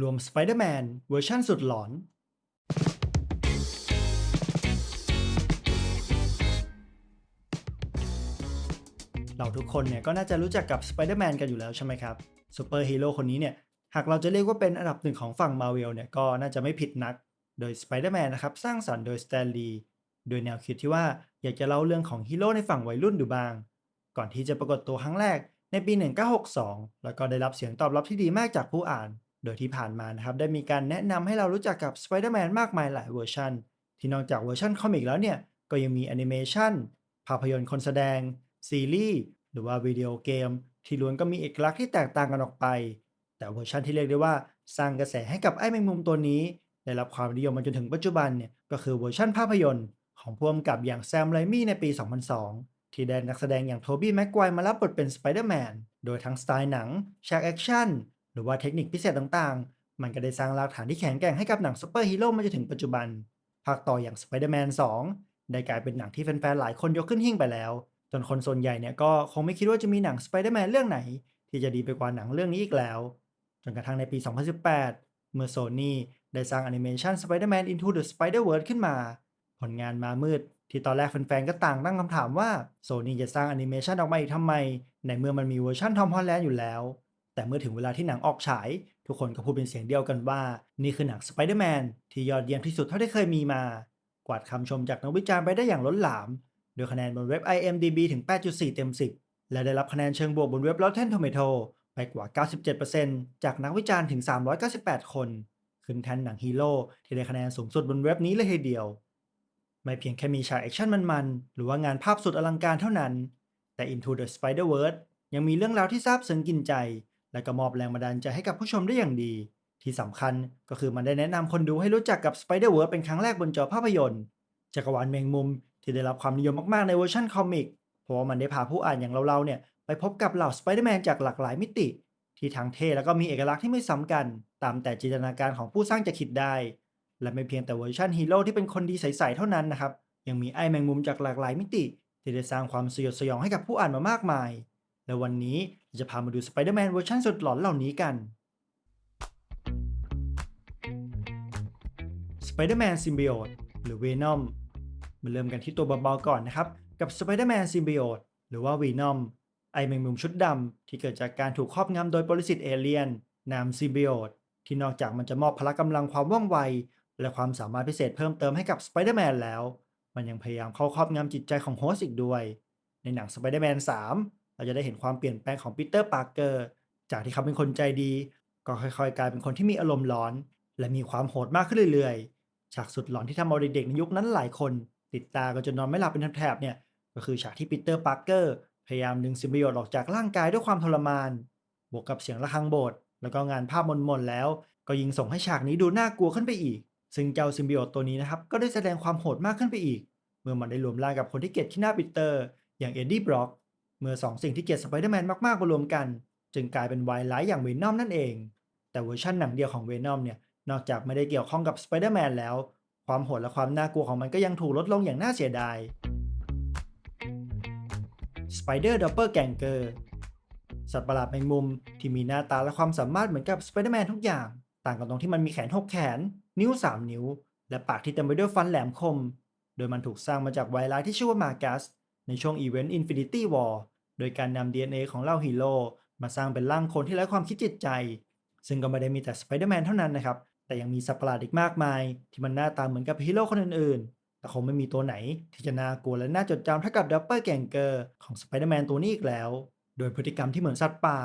รวม Spider-Man เวอร์ชั่นสุดหลอน เราทุกคนเนี่ยก็น่าจะรู้จักกับ Spider-Man กันอยู่แล้วใช่ไหมครับซูเปอร์ฮีโร่คนนี้เนี่ย หากเราจะเรียกว่าเป็นอันดับหนึ่งของฝั่ง Marvel เนี่ยก็น่าจะไม่ผิดนัก โดย Spider-Man นะครับ สร้างสรรค์โดย Stan Lee โดยแนวคิดที่ว่าอยากจะเล่าเรื่องของฮีโร่ในฝั่งวัยรุ่นดูบ้าง ก่อนที่จะปรากฏตัวครั้งแรกในปี 1962 แล้วก็ได้รับเสียงตอบรับที่ดีมากจากผู้อ่าน โดยที่ผ่านมานะครับได้มีการแนะนำให้เรารู้จักกับ Spider-Man มากมายหลายเวอร์ชันที่นอกจากเวอร์ชันคอมิกแล้วเนี่ยก็ยังมีแอนิเมชันภาพยนตร์คนแสดง ซีรีส์หรือว่าวิดีโอเกม ที่ล้วนก็มีเอกลักษณ์ที่แตกต่างกันออกไป แต่เวอร์ชันที่เรียกได้ว่าสร้างกระแสให้กับไอ้แมงมุมตัวนี้ ได้รับความนิยมมาจนถึงปัจจุบันเนี่ยก็คือเวอร์ชันภาพยนตร์ของผู้กำกับอย่างแซมไรมี่ในปี 2002 ที่ได้นักแสดงอย่างโทบี้แม็กไกวร์มารับบทเป็นสไปเดอร์แมนโดยทั้งสไตล์หนังฉากแอคชั่น หรือว่าเทคนิคพิเศษต่างๆ มันก็ได้สร้างรากฐานที่แข็งแกร่งให้กับหนังซูเปอร์ฮีโร่มาจนถึงปัจจุบัน ภาคต่ออย่าง Spider-Man 2 ได้กลายเป็นหนังที่แฟนๆ หลายคนยกขึ้นหิ้งไปแล้ว จนคนส่วนใหญ่เนี่ยก็คงไม่คิดว่าจะมีหนัง Spider-Man เรื่องไหน ที่จะดีไปกว่าหนังเรื่องนี้อีกแล้ว จนกระทั่งในปี 2018 เมื่อโซนี่ได้สร้างแอนิเมชัน Spider-Man Into the Spider-Verse ขึ้นมา ผลงานมามืดที่ตอนแรกแฟนๆ ก็ต่างตั้งคำถามว่าโซนี่จะสร้างแอนิเมชันออกมาอีกทำไม ในเมื่อมันมีเวอร์ชันทอมฮอลแลนด์อยู่แล้ว แต่เมื่อถึงเวลาที่หนังออกฉาย ทุกคนก็พูดเป็นเสียงเดียวกันว่า นี่คือหนัง Spider-Man ที่ยอดเยี่ยมที่สุดเท่าที่เคยมีมา กวาดคำชมจากนักวิจารณ์ไปได้อย่างล้นหลาม โดยคะแนนบนเว็บ IMDb ถึง 8.4 เต็ม 10 และได้รับคะแนนเชิงบวกบนเว็บ Rotten Tomato ไปกว่า 97%จากนักวิจารณ์ถึง 398 คน ขึ้นแทนหนังฮีโร่ที่ได้คะแนนสูงสุดบนเว็บนี้เลยทีเดียว ไม่เพียงแค่มีฉากแอคชั่นมันๆ หรือว่างานภาพสุดอลังการเท่านั้น แต่ Into the Spider-Verse ยังมีเรื่องราวที่ซาบซึ้งกินใจ และก็มอบแรงบันดาลใจให้กับผู้ชมได้อย่างดี ที่สำคัญก็คือมันได้แนะนำคนดูให้รู้จักกับ Spider-Verse เป็นครั้งแรกบนจอภาพยนตร์ จักรวาลแมงมุมที่ได้รับความนิยมมากๆในเวอร์ชันคอมิกเพราะว่ามันได้พาผู้อ่านอย่างเราๆเนี่ยไปพบกับเหล่าสไปเดอร์แมนจากหลากหลายมิติ ที่ทั้งเท่แล้วก็มีเอกลักษณ์ที่ไม่ซ้ำกัน ตามแต่จินตนาการของผู้สร้างจะคิดได้ และไม่เพียงแต่เวอร์ชันฮีโร่ที่เป็นคนดีใสๆเท่านั้นนะครับยังมีไอ้แมงมุมจากหลากหลายมิติ ที่ได้สร้างความสยดสยองให้กับผู้อ่านมามากมาย และวันนี้จะพามาดูสไปเดอร์แมนเวอร์ชันสุดหลอนเหล่านี้กัน Spider-Man Symbiote หรือ Venom มาเริ่มกันที่ตัวเบาๆก่อนนะครับ กับ Spider-Man Symbiote หรือว่า Venom ไอแมงมุมชุดดำที่เกิดจากการถูกครอบงำโดยปรสิตเอเลียน นาม Symbiote ที่นอกจากมันจะมอบพละกำลังความว่องไว และความสามารถพิเศษเพิ่มเติมให้กับ Spider-Man แล้ว มันยังพยายามเข้าครอบงำจิตใจของโฮสต์อีกด้วย ในหนัง Spider-Man 3 เราจะได้เห็นความเปลี่ยนแปลงของปีเตอร์ปาร์เกอร์จากที่เขาเป็นคนใจดี ก็ค่อยๆ กลายเป็นคนที่มีอารมณ์ร้อน และมีความโหดมากขึ้นเรื่อยๆ ฉากสุดหลอนที่ทำเอาเด็กๆในยุคนั้นหลายคน ติดตากันจนนอนไม่หลับเป็นแถบๆเนี่ยก็คือฉากที่ปีเตอร์ปาร์เกอร์พยายามดึงซิมบิโอตออกจากร่างกายด้วยความทรมาน บวกกับเสียงระฆังโบสถ์แล้วก็งานภาพมนๆแล้ว ก็ยิงส่งให้ฉากนี้ดูน่ากลัวขึ้นไปอีก ซึ่งเจ้าซิมบิโอตตัวนี้นะครับก็ได้แสดงความโหดมากขึ้นไปอีก เมื่อมันได้รวมร่างกับคนที่เกลียดที่หน้าปีเตอร์ อย่างเอ็ดดี้บล็อก เมื่อสองสิ่งที่เกลียดสไปเดอร์แมนมากๆมารวมกัน จึงกลายเป็นไวายร้ายอย่างเวนอมนั่นเอง แต่เวอร์ชันหนังเดียวของเวนอมเนี่ยนอกจากไม่ได้เกี่ยวข้องกับสไปเดอร์แมนแล้ว ความโหดและความน่ากลัวของมันก็ยังถูกลดลงอย่างน่าเสียดาย Spider Doppelganger สัตว์ประหลาดแมงมุมที่มีหน้าตาและความสามารถเหมือนกับสไปเดอร์แมนทุกอย่าง ต่างกันตรงที่มันมีแขน6แขน นิ้ว 3 นิ้ว และปากที่เต็มไปด้วยฟันแหลมคม โดยมันถูกสร้างมาจากไวรัสที่ชื่อว่ามากัสในช่วงอีเวนต์ Infinity War โดยการนำ DNA ของเหล่าฮีโร่มาสร้างเป็นร่างคนที่ไร้ความคิดจิตใจ ซึ่งก็ไม่ได้มีแต่สไปเดอร์แมนเท่านั้นนะครับ แต่ยังมีสัตว์ประหลาดอีกมากมาย ที่มันหน้าตาเหมือนกับฮีโร่คนอื่นๆ แต่คงไม่มีตัวไหนที่จะน่ากลัวและน่าจดจำเท่ากับดับเบิลแกงเกอร์ของสไปเดอร์แมนตัวนี้อีกแล้ว โดยพฤติกรรมที่เหมือนสัตว์ป่า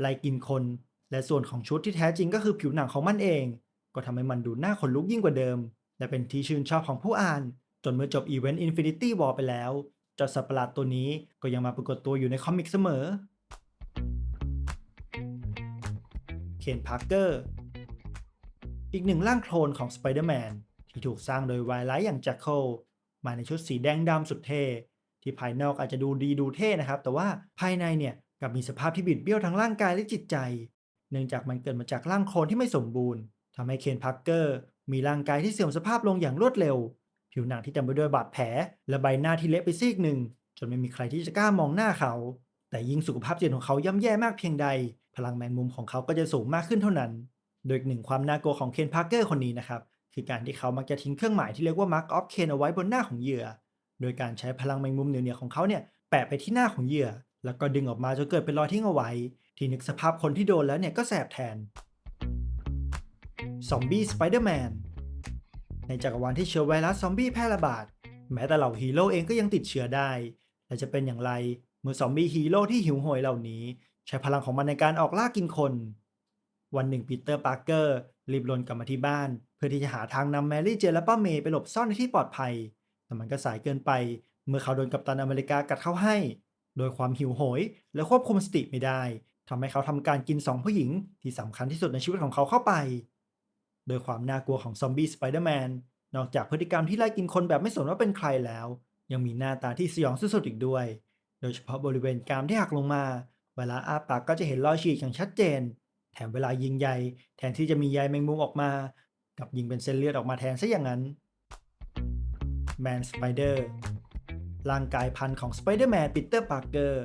ไล่กินคน และส่วนของชุดที่แท้จริงก็คือผิวหนังของมันเอง ก็ทำให้มันดูหน่าขนลุกยิ่งกว่าเดิม และเป็นที่ชื่นชอบของผู้อ่าน จนเมื่อจบอีเวนต์ Infinity War ไปแล้ว เจ้าสัตว์ประหลาดตัวนี้ก็ยังมาปรากฏตัวอยู่ในคอมิกเสมอ เคนพาร์เกอร์ อีกหนึ่งร่างโคลนของสไปเดอร์แมนที่ถูกสร้างโดยไวไลท์อย่างแจ็คเคิลมาในชุดสีแดงดำสุดเท่ที่ภายนอกอาจจะดูดีดูเท่นะครับ แต่ว่าภายในเนี่ยกลับมีสภาพที่บิดเบี้ยวทั้งร่างกายและจิตใจ เนื่องจากมันเกิดมาจากร่างโคลนที่ไม่สมบูรณ์ทำให้เคนพาร์เกอร์มีร่างกายที่เสื่อมสภาพลงอย่างรวดเร็ว ผิวหนังที่เต็มไปด้วยบาดแผล และใบหน้าที่เละไปซีกหนึ่ง จนไม่มีใครที่จะกล้ามองหน้าเขา แต่ยิ่งสุขภาพจิตของเขาย่ำแย่มากเพียงใด พลังแมงมุมของเขาก็จะสูงมากขึ้นเท่านั้น โดยหนึ่งความน่ากลัวของเคนพาร์เกอร์คนนี้นะครับคือการที่เขามักจะทิ้งเครื่องหมายที่เรียกว่า Mark of Ken เอาไว้บนหน้าของเหยื่อ โดยการใช้พลังแมงมุมเหนือๆของเขาเนี่ยแปะไปที่หน้าของเหยื่อ แล้วก็ดึงออกมาจนเกิดเป็นรอยทิ้งเอาไว้ ที่นึกสภาพคนที่โดนแล้วเนี่ยก็แสบแทนซอมบี้สไปเดอร์แมน ในจักรวาลที่เชื้อไวรัสซอมบี้แพร่ระบาด แม้แต่เหล่าฮีโร่เองก็ยังติดเชื้อได้และจะเป็นอย่างไรเมื่อซอมบี้ฮีโร่ที่หิวโหยเหล่านี้ ใช้พลังของมันในการออกล่ากินคน วันหนึ่งปีเตอร์ปาร์เกอร์รีบลนกลับมาที่บ้าน เพื่อที่จะหาทางนำแมรี่เจนและป้าเมย์ไปหลบซ่อนในที่ปลอดภัย แต่มันก็สายเกินไป เมื่อเขาโดนกัปตันอเมริกากัดเข้าให้ โดยความหิวโหย และควบคุมสติไม่ได้ทำให้เขาทำการกินสองผู้หญิงที่สำคัญที่สุดในชีวิตของเขาเข้าไป โดยความน่ากลัวของซอมบี้สไปเดอร์แมนนอกจากพฤติกรรมที่ไล่กินคนแบบไม่สนว่าเป็นใครแล้ว ยังมีหน้าตาที่สยองสุดๆอีกด้วย โดยเฉพาะบริเวณกรามที่หักลงมา เวลาอาปากก็จะเห็นรอยฉีกอย่างชัดเจน แถมเวลายิงใยแทนที่จะมีใยแมงมุมออกมา กับยิงเป็นเส้นเลือดออกมาแทนซะอย่างนั้นแมนสไปเดอร์ร่างกายพันธุ์ของสไปเดอร์แมนปีเตอร์ปาร์เกอร์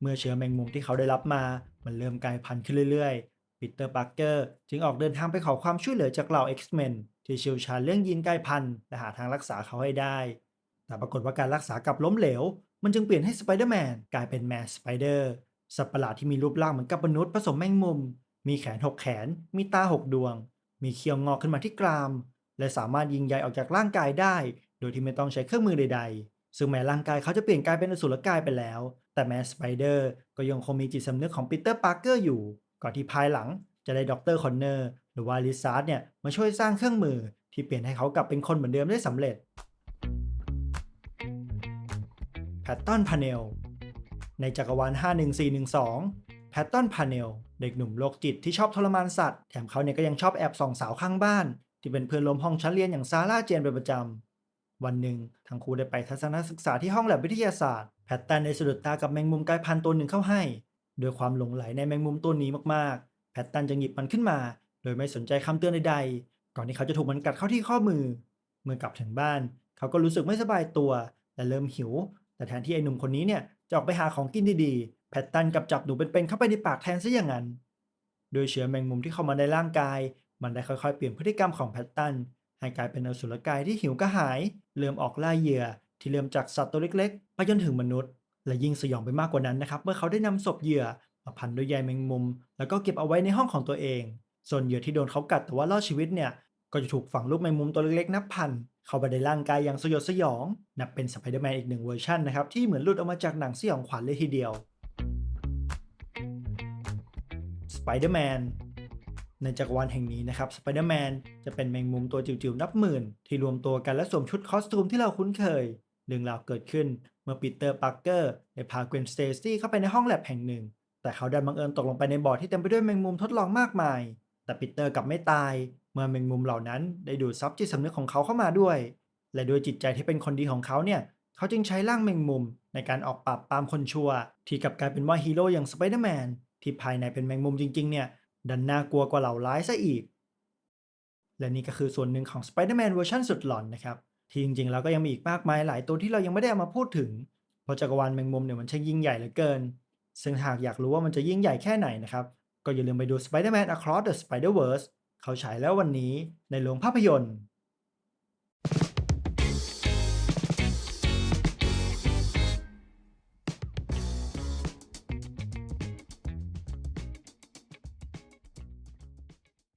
เมื่อเชื้อแมงมุมที่เขาได้รับมา มันเริ่มกลายพันธุ์ขึ้นเรื่อยๆ ปีเตอร์ปาร์เกอร์จึงออกเดินทางไปขอความช่วยเหลือจากเหล่า X-Men ที่เชี่ยวชาญเรื่องยีนกลายพันธุ์และหาทางรักษาเขาให้ได้ แต่ปรากฏว่าการรักษากลับล้มเหลว มันจึงเปลี่ยนให้สไปเดอร์แมนกลายเป็นแมนสไปเดอร์สัตว์ประหลาดที่มีรูปร่างเหมือนกับมนุษย์ผสมแมงมุม มีแขนหกแขน มีตาหกดวง มีเขี้ยวงอกขึ้นมาที่กราม และสามารถยิงใยออกจากร่างกายได้ โดยที่ไม่ต้องใช้เครื่องมือใด ๆ ซึ่งแม้ร่างกายเขาจะเปลี่ยนกลายเป็นอสุรกายไปแล้ว แต่แมนสไปเดอร์ก็ยังคงมีจิตสำนึกของปีเตอร์ปาร์เกอร์อยู่ ก่อนที่ภายหลังจะได้ด็อกเตอร์คอนเนอร์หรือว่าลิซาร์ดเนี่ยมาช่วยสร้างเครื่องมือที่เปลี่ยนให้เขากลับเป็นคนเหมือนเดิมได้สำเร็จแพตตันพาเนลในจักรวาล 51412 แพตตันพาเนลเด็กหนุ่มโรคจิตที่ชอบทรมานสัตว์ แถมเขาเนี่ยก็ยังชอบแอบส่องสาวข้างบ้าน ที่เป็นเพื่อนร่วมห้องชั้นเรียนอย่างซาร่าเจนเป็นประจำ วันหนึ่งทั้งคู่ได้ไปทัศนศึกษาที่ห้องแลบวิทยาศาสตร์ แพตตันได้สะดุดตากับแมงมุมกลายพันธุ์ตัวหนึ่งเข้าให้ โดยความหลงไหลในแมงมุมตัวนี้มากๆ แพตตันจึงหยิบมันขึ้นมา โดยไม่สนใจคำเตือนใดๆ ก่อนที่เขาจะถูกมันกัดเข้าที่ข้อมือ เมื่อกลับถึงบ้าน เขาก็รู้สึกไม่สบายตัว และเริ่มหิว แต่แทนที่ไอ้หนุ่มคนนี้เนี่ยจะออกไปหาของกินดีๆ แพตตันกลับจับหนูเป็นๆเข้าไปในปากแทนซะอย่างนั้น โดยเชื้อแมงมุมที่เข้ามาในร่างกาย มันได้ค่อยๆ เปลี่ยนพฤติกรรมของแพตตันให้กลายเป็นอสุรกายที่หิวกระหาย เริ่มออกล่าเหยื่อที่เริ่มจากสัตว์ตัวเล็กๆ ไปจนถึงมนุษย์ และยิ่งสยองไปมากกว่านั้นนะครับ เมื่อเขาได้นำศพเหยื่อมาพันด้วยใยแมงมุม แล้วก็เก็บเอาไว้ในห้องของตัวเอง ส่วนเหยื่อที่โดนเขากัดแต่ว่ารอดชีวิตเนี่ย ก็จะถูกฝังลูกแมงมุมตัวเล็กๆนับพันเข้าไปในร่างกายอย่างสยดสยอง นับเป็นสไปเดอร์แมนอีกหนึ่งเวอร์ชันนะครับที่เหมือนหลุดออกมาจากหนังสยองขวัญเลยทีเดียวสไปเดอร์แมนในจักรวาลแห่งนี้นะครับสไปเดอร์แมนจะเป็นแมงมุมตัวจิ๋วๆนับหมื่น ที่รวมตัวกันและสวมชุดคอสตูมที่เราคุ้นเคย เรื่องราวเกิดขึ้นเมื่อปีเตอร์ปาร์เกอร์ได้พาเกวนสเตซี่เข้าไปในห้องแลบแห่งหนึ่ง แต่เขาดันบังเอิญตกลงไปในบ่อที่เต็มไปด้วยแมงมุมทดลองมากมาย แต่ปีเตอร์กลับไม่ตาย เมื่อแมงมุมเหล่านั้นได้ดูดซับจิตสำนึกของเขาเข้ามาด้วย และด้วยจิตใจที่เป็นคนดีของเขาเนี่ยเขาจึงใช้ร่างแมงมุมในการออกปราบปรามคนชั่ว ที่กลับกลายเป็นว่าฮีโร่อย่างสไปเดอร์แมนที่ภายในเป็นแมงมุมจริงๆเนี่ยดันน่ากลัวกว่าเหล่าร้ายซะอีก และนี่ก็คือส่วนหนึ่งของ Spider-Man เวอร์ชันสุดหลอนนะครับ ที่จริงๆแล้วก็ยังมีอีกมากมายหลายตัวที่เรายังไม่ได้เอามาพูดถึง เพราะจักรวาลแมงมุมเนี่ยมันช่างยิ่งใหญ่เหลือเกิน ซึ่งหากอยากรู้ว่ามันจะยิ่งใหญ่แค่ไหนนะครับ ก็อย่าลืมไปดู Spider-Man Across the Spider-Verse เขาฉายแล้ววันนี้ในโรงภาพยนตร์